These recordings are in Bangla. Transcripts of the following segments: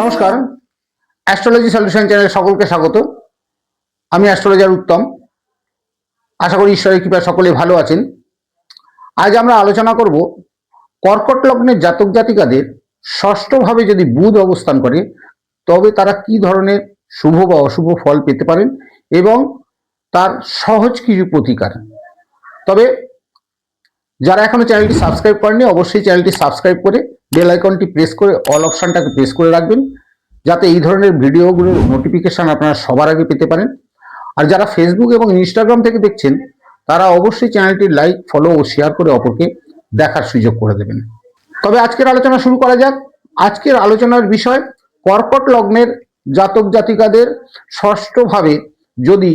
নমস্কার। অ্যাস্ট্রোলজি সলিউশন চ্যানেলে সকলকে স্বাগত। আমি অ্যাস্ট্রোলজার উত্তম। আশা করি ঈশ্বরের কৃপায় সকলে ভালো আছেন। আজ আমরা আলোচনা করব কর্কট লগ্নের জাতক জাতিকাদের ষষ্ঠভাবে যদি বুধ অবস্থান করে, তবে তারা কি ধরনের শুভ বা অশুভ ফল পেতে পারেন এবং তার সহজ কিছু প্রতিকার। তবে যারা এখনও চ্যানেলটি সাবস্ক্রাইব করেনি অবশ্যই চ্যানেলটি সাবস্ক্রাইব করে বেল আইকনটি প্রেস করে অল অপশনটাকে প্রেস করে রাখবেন, যাতে এই ধরনের ভিডিওগুলোর নোটিফিকেশন আপনারা সবার আগে পেতে পারেন। আর যারা ফেসবুক এবং ইনস্টাগ্রাম থেকে দেখছেন, তারা অবশ্যই চ্যানেলটি লাইক ফলো ও শেয়ার করে অপরকে দেখার সুযোগ করে দেবেন। তবে আজকের আলোচনা শুরু করা যাক। আজকের আলোচনার বিষয়, কর্কট লগ্নের জাতক জাতিকাদের ষষ্ঠভাবে যদি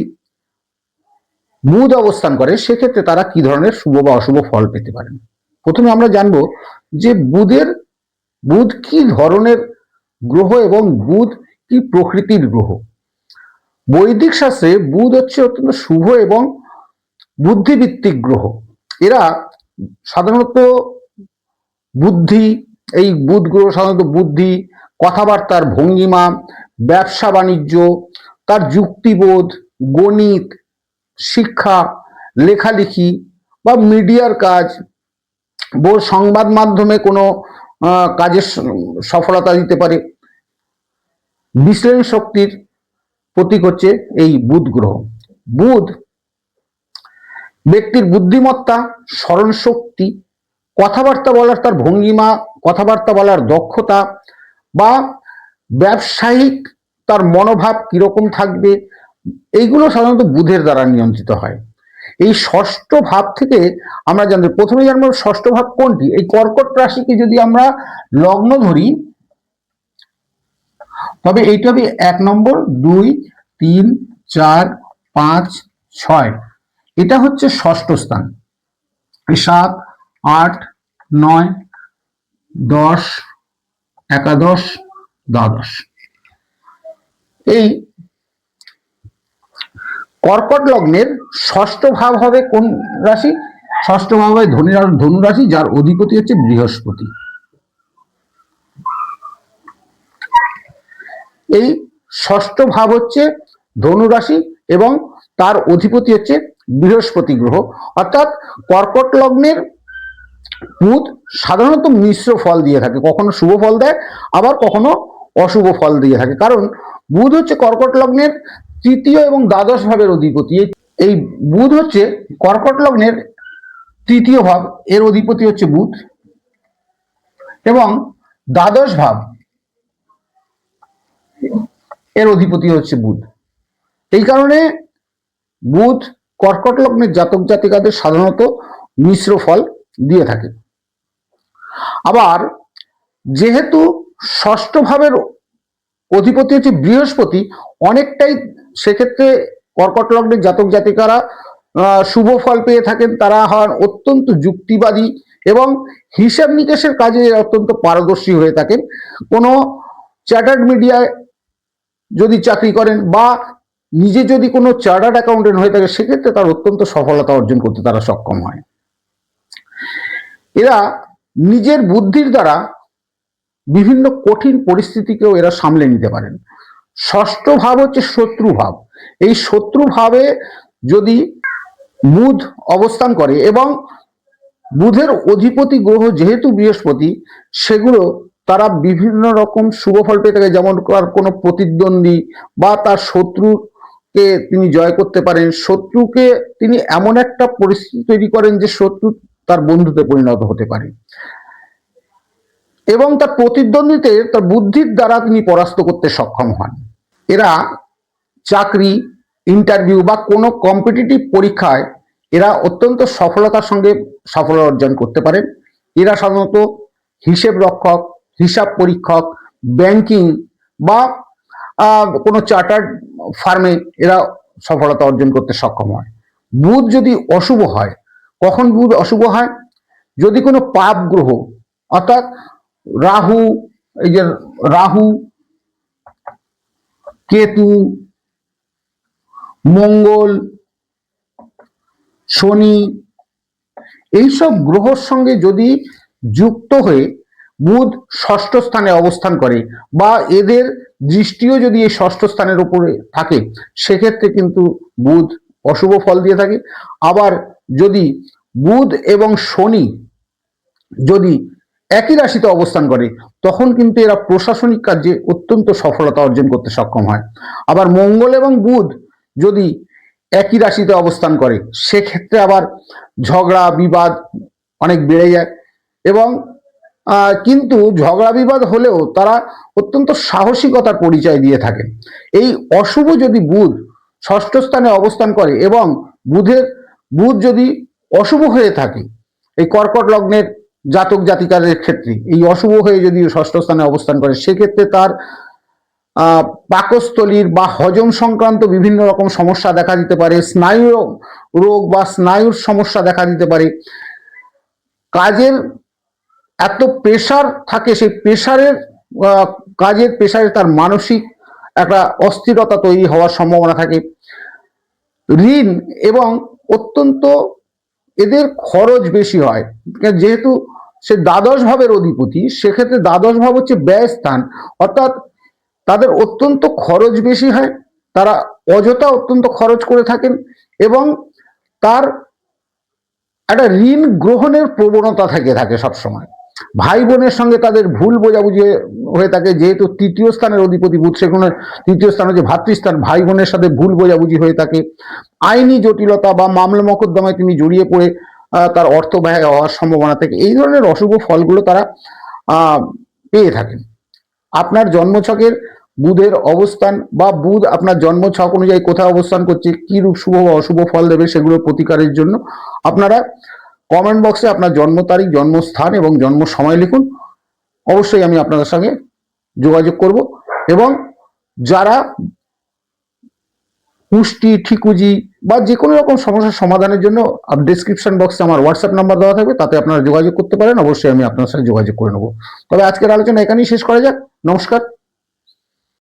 মুদ অবস্থান করে, সেক্ষেত্রে তারা কি ধরনের শুভ বা অশুভ ফল পেতে পারেন? প্রথমে আমরা জানব যে বুধের, বুধ কি ধরনের গ্রহ এবং বুধ কি প্রকৃতির গ্রহ? বৈদিক শাস্ত্রে বুধ হচ্ছে অত্যন্ত শুভ এবং বুদ্ধিভিত্তিক গ্রহ। এরা সাধারণত বুদ্ধি, এই বুধ গ্রহ সাধারণত বুদ্ধি, কথাবার্তার ভঙ্গিমা, ব্যবসা বাণিজ্য, তার যুক্তিবোধ, গণিত, শিক্ষা, লেখালেখি বা মিডিয়ার কাজ বো সংবাদ মাধ্যমে কোনো কাজের সফলতা দিতে পারে। বিশ্লেষণ শক্তির প্রতীক হচ্ছে এই বুধ গ্রহ। বুধ ব্যক্তির বুদ্ধিমত্তা স্মরণ শক্তি কথাবার্তা বলার তার ভঙ্গিমা, কথাবার্তা বলার দক্ষতা বা ব্যবসায়িক তার মনোভাব কীরকম থাকবে, এইগুলো সাধারণত বুধের দ্বারা নিয়ন্ত্রিত হয়। এই ষষ্ঠ ভাব থেকে আমরা জানতে প্রথমে জানব ষষ্ঠ ভাব কোনটি? এই কর্কট রাশিকে যদি আমরা লগ্ন ধরি, তবে এইটা হবে এক নম্বর, দুই, তিন, চার, পাঁচ, ছয়। এটা হচ্ছে ষষ্ঠ স্থান। সাত, আট, নয়, দশ, একাদশ, দ্বাদশ। এই কর্কট লগ্নের ষষ্ঠ ভাব হবে কোন রাশি? ষষ্ঠ ভাব হবে ধনী ধনু রাশি, যার অধিপতি হচ্ছে বৃহস্পতি। এই ষষ্ঠ ভাব হচ্ছে ধনু রাশি এবং তার অধিপতি হচ্ছে বৃহস্পতি গ্রহ। অর্থাৎ কর্কট লগ্নের বুধ সাধারণত মিশ্র ফল দিয়ে থাকে। কখনো শুভ ফল দেয়, আবার কখনো অশুভ ফল দিয়ে থাকে। কারণ বুধ হচ্ছে কর্কট লগ্নের তৃতীয় এবং দ্বাদশ ভাবের অধিপতি। এই- বুধ হচ্ছে কর্কট লগ্নের তৃতীয় ভাব, এর অধিপতি হচ্ছে বুধ। এবং দ্বাদশ ভাব, এর অধিপতি হচ্ছে বুধ। এই কারণে বুধ কর্কট লগ্নের জাতক জাতিকাদের সাধারণত মিশ্র ফল দিয়ে থাকে। আবার যেহেতু ষষ্ঠ ভাবের অধিপতি হচ্ছে বৃহস্পতি, অনেকটাই সেক্ষেত্রে কর্কট লগ্নের জাতক জাতিকারা শুভ ফল পেয়ে থাকেন। তারা হন অত্যন্ত যুক্তিবাদী এবং হিসাব নিকেশের কাজে অত্যন্ত পারদর্শী হয়ে থাকেন। কোনো চার্টার্ড মিডিয়ায় যদি চাকরি করেন বা নিজে যদি কোনো চার্টার্ড অ্যাকাউন্টেন্ট হয়ে থাকে, সেক্ষেত্রে তার অত্যন্ত সফলতা অর্জন করতে তারা সক্ষম হয়। এরা নিজের বুদ্ধির দ্বারা বিভিন্ন কঠিন পরিস্থিতিকেও এরা সামলে নিতে পারেন। ষষ্ঠ ভাব হচ্ছে শত্রু ভাব। এই শত্রু ভাবে যদি বুধ অবস্থান করে এবং বুধের অধিপতি গ্রহ যেহেতু বৃহস্পতি, সেগুলো তারা বিভিন্ন রকম শুভ ফল পেয়ে থাকে। যেমন তার কোনো প্রতিদ্বন্দ্বী বা তার শত্রুকে তিনি জয় করতে পারেন। শত্রুকে তিনি এমন একটা পরিস্থিতি তৈরি করেন যে শত্রু তার বন্ধুতে পরিণত হতে পারে। এবং তার প্রতিদ্বন্দ্বীতে তার বুদ্ধির দ্বারা তিনি পরাস্ত করতে সক্ষম হন। এরা চাকরি ইন্টারভিউ বা কোনো কম্পিটিটিভ পরীক্ষায় এরা অত্যন্ত সফলতার সঙ্গে সাফল্য অর্জন করতে পারেন এরা সাধারণত হিসেব রক্ষক, হিসাব পরীক্ষক ব্যাংকিং বা কোনো চার্টার্ড ফার্মে এরা সফলতা অর্জন করতে সক্ষম হয়। বুধ যদি অশুভ হয়, কখন বুধ অশুভ হয়? যদি কোনো পাপ গ্রহ, অর্থাৎ রাহু, এই যে রাহু কেতু, মঙ্গল, শনি, এইসব গ্রহর সঙ্গে যদি যুক্ত হয়ে বুধ ষষ্ঠ স্থানে অবস্থান করে বা এদের দৃষ্টিও যদি এই ষষ্ঠ স্থানের উপরে থাকে, সেক্ষেত্রে কিন্তু বুধ অশুভ ফল দিয়ে থাকে। আবার যদি বুধ এবং শনি যদি একই রাশিতে অবস্থান করে, তখন কিন্তু এরা প্রশাসনিক কাজে অত্যন্ত সফলতা অর্জন করতে সক্ষম হয়। আবার মঙ্গল এবং বুধ যদি একই রাশিতে অবস্থান করে, সেক্ষেত্রে আবার ঝগড়া, বিবাদ অনেক বেড়ে যায় এবং কিন্তু ঝগড়া, বিবাদ হলেও তারা অত্যন্ত সাহসিকতার পরিচয় দিয়ে থাকে। এই অশুভ যদি বুধ ষষ্ঠ স্থানে অবস্থান করে এবং বুধের, বুধ যদি অশুভ হয়ে থাকে, এই কর্কট লগ্নের জাতক জাতিকাদের ক্ষেত্রে। এই অশুভ হয়ে যদি ষষ্ঠ স্থানে অবস্থান করে, সেক্ষেত্রে তার পাকস্থলীর বা হজম সংক্রান্ত বিভিন্ন রকম সমস্যা দেখা দিতে পারে, স্নায়ু রোগ বা স্নায়ুর সমস্যা দেখা দিতে পারে। কাজের এত প্রেশার থাকে, সেই প্রেশারের কাজের প্রেশারে তার মানসিক একটা অস্থিরতা তৈরি হওয়ার সম্ভাবনা থাকে। ঋণ এবং অত্যন্ত এদের খরচ বেশি হয়। যেহেতু সে দ্বাদশ ভাবের অধিপতি, সেক্ষেত্রে দ্বাদশ ভাব হচ্ছে ব্যয় স্থান। অর্থাৎ তাদের অত্যন্ত খরচ বেশি হয়, তারা অযথা অত্যন্ত খরচ করে থাকেন এবং তার একটা ঋণ গ্রহণের প্রবণতা থেকে থাকে সবসময়। ভাই বোনের সঙ্গে তাদের ভুল বোঝাবুঝি হয়ে- থাকে, যেহেতু তৃতীয় স্থানের অধিপতি বুধ সেখানে, তৃতীয় স্থান হচ্ছে ভাতৃস্থান ভাই বোনের সাথে ভুল বোঝাবুঝি হয়ে থাকে। আইনি জটিলতা বা মামলা মকদ্দমায় তিনি জড়িয়ে পড়ে তার অর্থ ব্যয় হওয়ার সম্ভাবনা থাকে। এই ধরনের অশুভ ফলগুলো তারা পেয়ে থাকেন। আপনার জন্মছকের বুধের অবস্থান বা বুধ আপনার জন্মছক অনুযায়ী কোথায় অবস্থান করছে কি রূপ শুভ বা অশুভ ফল দেবে সেগুলোর প্রতিকারের জন্য আপনারা কমেন্ট বক্সে আপনার জন্ম তারিখ, জন্মস্থান এবং জন্ম সময় লিখুন। অবশ্যই আমি আপনাদের সঙ্গে যোগাযোগ করব এবং যারা পুষ্টি, ঠিকুজি বা যে কোনো রকম সমস্যার সমাধানের জন্য ডিসক্রিপশন বক্সে আমার হোয়াটসঅ্যাপ নাম্বার দেওয়া থাকবে, তাতে আপনারা যোগাযোগ করতে পারেন। অবশ্যই আমি আপনার সাথে যোগাযোগ করে নেব। তবে আজকের আলোচনা এখানেই শেষ করা যাক। নমস্কার।